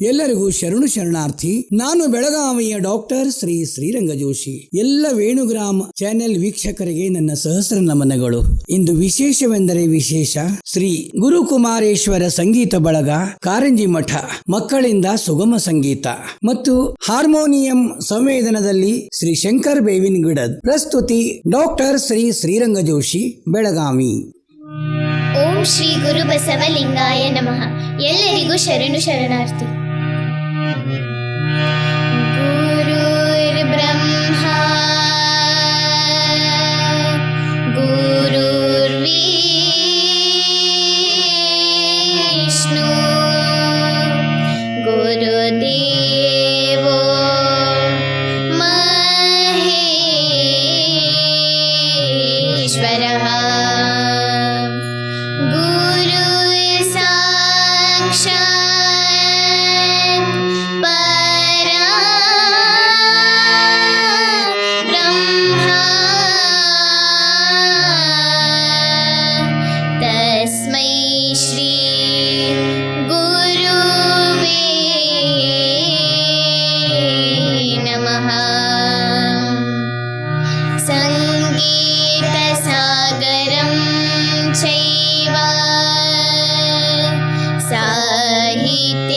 ಎಲ್ಲರಿಗೂ ಶರಣು ಶರಣಾರ್ಥಿ, ನಾನು ಬೆಳಗಾವಿಯ ಡಾಕ್ಟರ್ ಶ್ರೀ ಶ್ರೀರಂಗ ಜೋಶಿ ಎಲ್ಲ ವೇಣುಗ್ರಾಮ ಚಾನೆಲ್ ವೀಕ್ಷಕರಿಗೆ ನನ್ನ ಸಹಸ್ರ ನಮನಗಳು. ಇಂದು ವಿಶೇಷವೆಂದರೆ ವಿಶೇಷ, ಶ್ರೀ ಗುರುಕುಮಾರೇಶ್ವರ ಸಂಗೀತ ಬಳಗ, ಕಾರಂಜಿ ಮಠ, ಮಕ್ಕಳಿಂದ ಸುಗಮ ಸಂಗೀತ. ಮತ್ತು ಹಾರ್ಮೋನಿಯಂ ಸಂವೇದನದಲ್ಲಿ ಶ್ರೀ ಶಂಕರ್ ಬೇವಿನ್ ಗಿಡದ್ ಪ್ರಸ್ತುತಿ ಡಾಕ್ಟರ್ ಶ್ರೀ ಶ್ರೀರಂಗ ಜೋಶಿ ಬೆಳಗಾವಿ. ಓಂ ಶ್ರೀ ಗುರು ಬಸವಲಿಂಗಾಯ ನಮಃ. ಎಲ್ಲರಿಗೂ ಶರಣು ಶರಣಾರ್ಥಿ.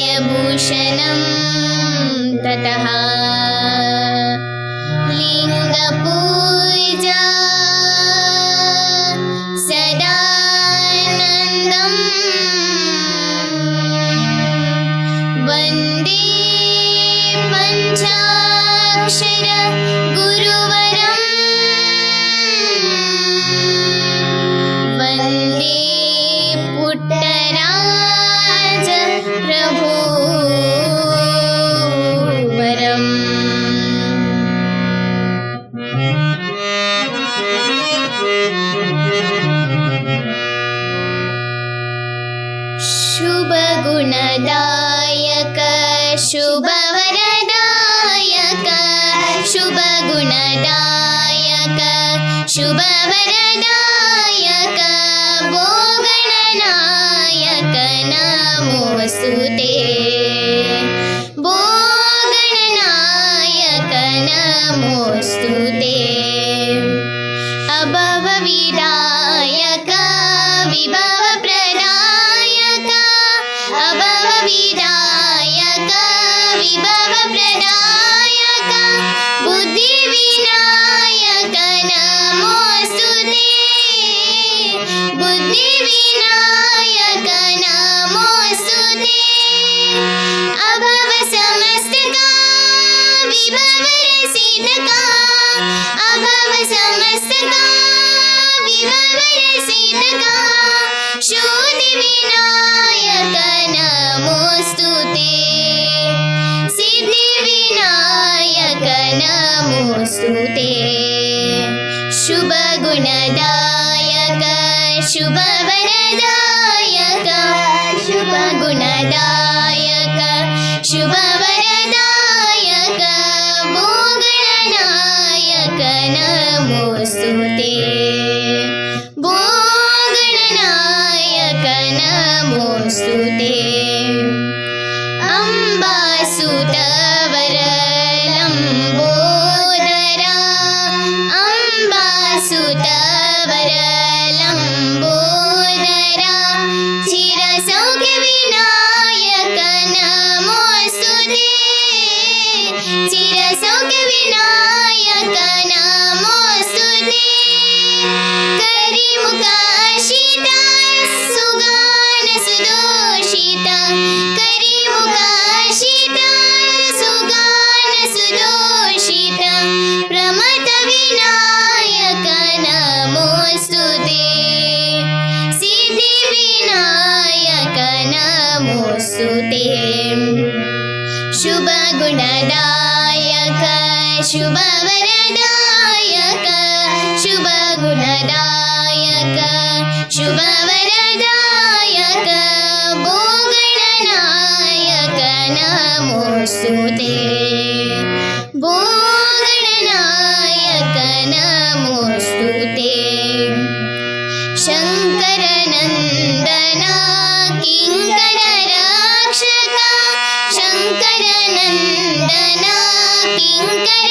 साहित्यभूषणं ततः। लिङ्गपूजा सदानन्दम् वन्दे पञ्चाक्षर गुरुवरम् शुभगुणदायक शुभवरदायक शुभगुणदायक शुभवरदायक भोगणनायक नमोऽस्तु ते भोगणनायक नमोऽस्तु ते विभव प्रदायक बुद्धि विनायक नमोस्तुते बुद्धि विनायक नमोस्तुते अभव समस्त का विभव रसिन का समस्त का विभव रसिन का शोधि विनायक नमोस्तुते नमोऽस्तु ते शुभगुणदायक शुभवरदायक। शुभगुणदायक शुभवरदायक भोगणनायक नमोऽस्तु ते भोगणनायक नमोऽस्तु ते शुभवरदायक शुभगुणदायक शुभवरदायक भोगणनायक गो गणनायकनो सुते गो गणनायक नो सुते शङ्करनन्दना किणराक्षका शङ्करनन्दना किङ्कण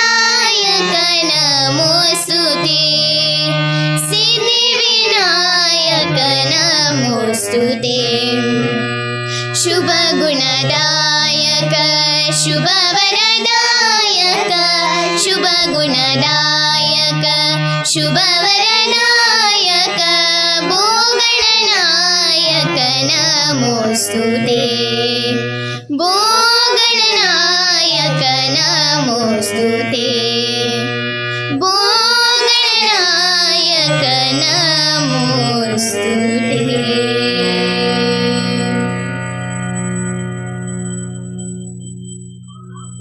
स्तुते। शुभगुणदायक शुभवरदायक शुभगुणदायक शुभवरदायक भोगणनायक नमोऽस्तु ते भोगणनायक नमोऽस्तु ते भोगणनायक नमोऽस्तु